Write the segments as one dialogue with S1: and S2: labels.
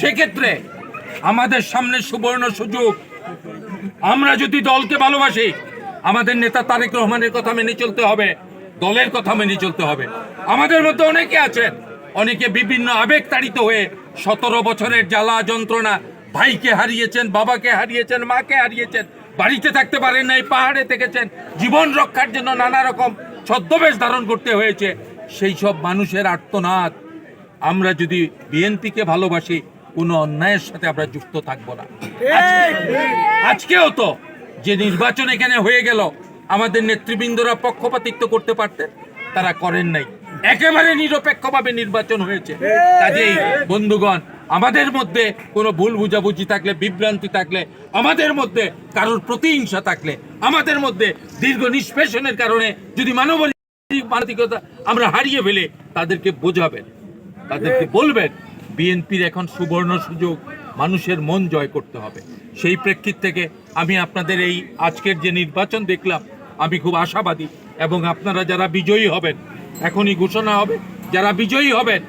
S1: সেক্ষেত্রে আমাদের সামনে সুবর্ণ সুযোগ। আমরা যদি দলকে ভালোবাসি, আমাদের নেতা তারেক রহমানের কথা মেনে চলতে হবে, দলের কথা মেনে চলতে হবে। আমাদের মধ্যে অনেকে আছেন, অনেকে বিভিন্ন আবেগ তাড়িত হয়ে সতেরো বছরের জ্বালা যন্ত্রণা, ভাইকে হারিয়েছেন, বাবাকে হারিয়েছেন, মাকে হারিয়েছেন, বাড়িতে থাকতে পারেন নাই, পাহাড়ে থেকেছেন, জীবন রক্ষার জন্য নানা রকম ছদ্মবেশ ধারণ করতে হয়েছে। সেই সব মানুষের আর্তনাদ আমরা যদি বিএনপিকে ভালোবাসি কোনো অন্যায়ের সাথে আমরা যুক্ত থাকব না। আজকেও তো যে নির্বাচন এখানে হয়ে গেল আমাদের নেতৃবৃন্দরা পক্ষপাতিত্ব করতে পারতেন তারা করেন নাই। একেবারে নিরপেক্ষভাবে নির্বাচন হয়েছে। কাজেই বন্ধুগণ আমাদের মধ্যে কোনো ভুল বুঝাবুঝি থাকলে বিভ্রান্তি থাকলে আমাদের মধ্যে কারোর প্রতিহিংসা থাকলে আমাদের মধ্যে দীর্ঘ নিষ্পেষণের কারণে যদি মানব মানসিকতা আমরা হারিয়ে ফেলে তাদেরকে বোঝাবেন তাদেরকে বলবেন বিএনপির এখন সুবর্ণ সুযোগ, মানুষের মন জয় করতে হবে। সেই প্রেক্ষিত থেকে আমি আপনাদের এই আজকের যে নির্বাচন দেখলাম, আমি খুব আশাবাদী এবং আপনারা যারা বিজয়ী হবেন, এখনই ঘোষণা হবে, যারা বিজয়ী হবেন,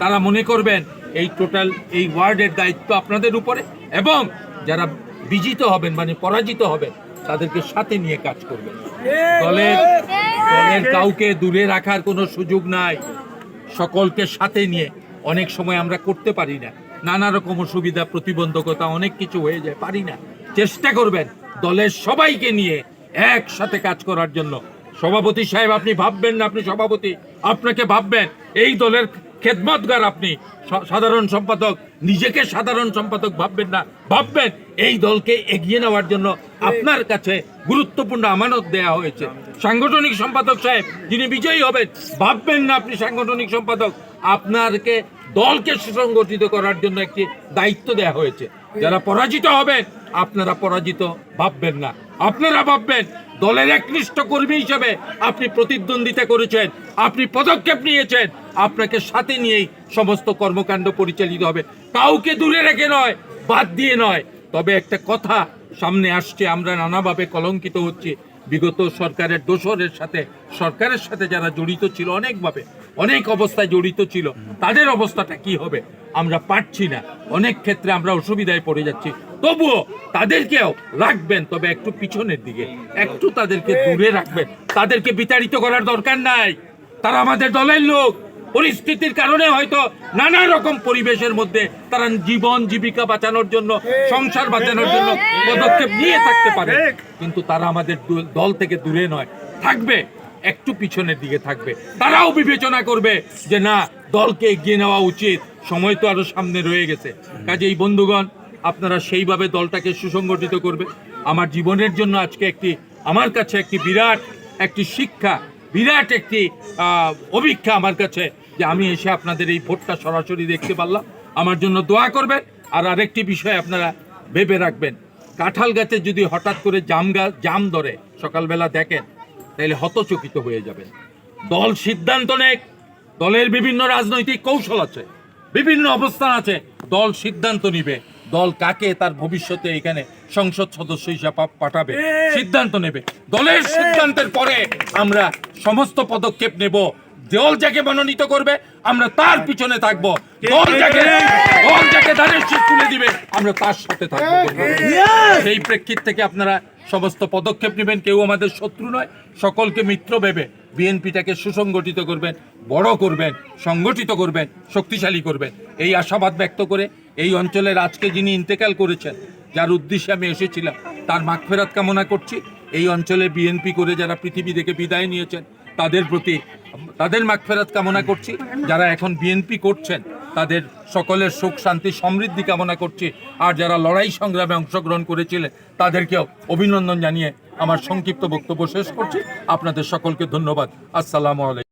S1: তারা মনে করবেন এই টোটাল এই ওয়ার্ডের দায়িত্ব আপনাদের উপরে এবং যারা বিজিত হবেন মানে পরাজিত হবেন, তাদেরকে সাথে নিয়ে কাজ করবেন। দলের দলের কাউকে দূরে রাখার কোনো সুযোগ নাই। সকলকে সাথে নিয়ে অনেক সময় আমরা করতে পারি না। নানা রকম অসুবিধা, প্রতিবন্ধকতা, অনেক কিছু হয়ে যায়, পারি না। চেষ্টা করবেন দলের সবাইকে নিয়ে একসাথে কাজ করার জন্য। সভাপতি সাহেব, আপনি ভাববেন না আপনি সভাপতি, আপনাকে ভাববেন এই দলের খেদমতগার আপনি। সাধারণ সম্পাদক, নিজেকে সাধারণ সম্পাদক ভাববেন না। ভাববেন এই দলকে এগিয়ে নেওয়ার জন্য আপনার কাছে গুরুত্বপূর্ণ আমানত দেয়া হয়েছে। সাংগঠনিক সম্পাদক সাহেব, যিনি বিজয়ী হবেন, ভাববেন না আপনি সাংগঠনিক সম্পাদক। আপনাকে দলকে সুসংগঠিত করার জন্য একটি দায়িত্ব দেয়া হয়েছে। যারা পরাজিত হবেন, আপনারা পরাজিত ভাববেন না। আপনারা ভাববেন, দলের একনিষ্ঠ কর্মী হিসেবে আপনি প্রতিদ্বন্দ্বিতা করেছেন, আপনি পদক্ষেপ নিয়েছেন, আপনাকে সাথে নিয়েই সমস্ত কর্মকাণ্ড পরিচালিত হবে। কাউকে দূরে রেখে নয়, বাদ দিয়ে নয়। তবে একটা কথা সামনে আসছে, আমরা নানাভাবে কলঙ্কিত হচ্ছি। বিগত সরকারের দোসরের সাথে, সরকারের সাথে যারা জড়িত ছিল অনেকভাবে অনেক অবস্থায় জড়িত ছিল। তাদের অবস্থাটা কি হবে আমরা পারছি না। অনেক ক্ষেত্রে আমরা অসুবিধায় পড়ে যাচ্ছি। তবুও তাদেরকেও রাখবেন তবে একটু পিছনের দিকে একটু তাদেরকে দূরে রাখবেন। তাদেরকে বিতাড়িত করার দরকার নাই। তারা আমাদের দলের লোক। পরিস্থিতির কারণে হয়তো নানা রকম পরিবেশের মধ্যে তারা জীবন জীবিকা বাঁচানোর জন্য সংসার বাঁচানোর জন্য পদক্ষেপ নিয়ে থাকতে পারে। কিন্তু তারা আমাদের দল- দল থেকে দূরে নয়। থাকবে। একটু পিছনের দিকে থাকবে। তারাও বিবেচনা করবে যে না, দলকে এগিয়ে নেওয়া উচিত। সময় তো আরও সামনে রয়ে গেছে। কাজে এই বন্ধুগণ, আপনারা সেইভাবে দলটাকে সুসংগঠিত করবে। আমার জীবনের জন্য আজকে একটি, আমার কাছে একটি বিরাট, একটি শিক্ষা, বিরাট একটি অভিজ্ঞা আমার কাছে যে আমি এসে আপনাদের এই ভোটটা সরাসরি দেখতে পারলাম। আমার জন্য দোয়া করবেন। আর আরেকটি বিষয় আপনারা ভেবে রাখবেন। কাঁঠাল গাছে যদি হঠাৎ করে জাম গাছ জাম ধরে, সকালবেলা দেখেন তাহলে হতচকিত হয়ে যাবেন দল সিদ্ধান্ত নেক দলের বিভিন্ন রাজনৈতিক কৌশল আছে বিভিন্ন অবস্থান আছে দল সিদ্ধান্ত নিবে। দল কাকে তার ভবিষ্যতে এখানে সংসদ সদস্য হিসাবে পাঠাবে সিদ্ধান্ত নেবে। দলের সিদ্ধান্তের পরে আমরা সমস্ত পদক্ষেপ নেব। দল যাকে মনোনীত করবে আমরা তার পিছনে থাকব। দল যাকে দল যাকে ধানের শীত তুলে দিবে আমরা তার সাথে থাকব। সেই প্রেক্ষিত থেকে আপনারা সমস্ত পদক্ষেপ নেবেন, কেউ আমাদের শত্রু নয়, সকলকে মিত্র ভেবে বিএনপিটাকে সুসংগঠিত করবেন, বড় করবেন, সংগঠিত করবেন, শক্তিশালী করবেন। এই আশাবাদ ব্যক্ত করে এই অঞ্চলের আজকে যিনি ইন্তেকাল করেছেন, যার উদ্দেশ্যে আমি এসেছিলাম, তার মাগফেরাত কামনা করছি। এই অঞ্চলে বিএনপি করে যারা পৃথিবী থেকে বিদায় নিয়েছেন, তাদের প্রতি, তাদের মাগফেরাত কামনা করছি। যারা এখন বিএনপি করছেন তাদের সকলের সুখ, শান্তি, সমৃদ্ধি কামনা করছি। আর যারা লড়াই সংগ্রামে অংশগ্রহণ করেছিলেন তাদেরকেও অভিনন্দন জানিয়ে আমার সংক্ষিপ্ত বক্তব্য শেষ করছি। আপনাদের সকলকে ধন্যবাদ। আসসালামু আলাইকুম।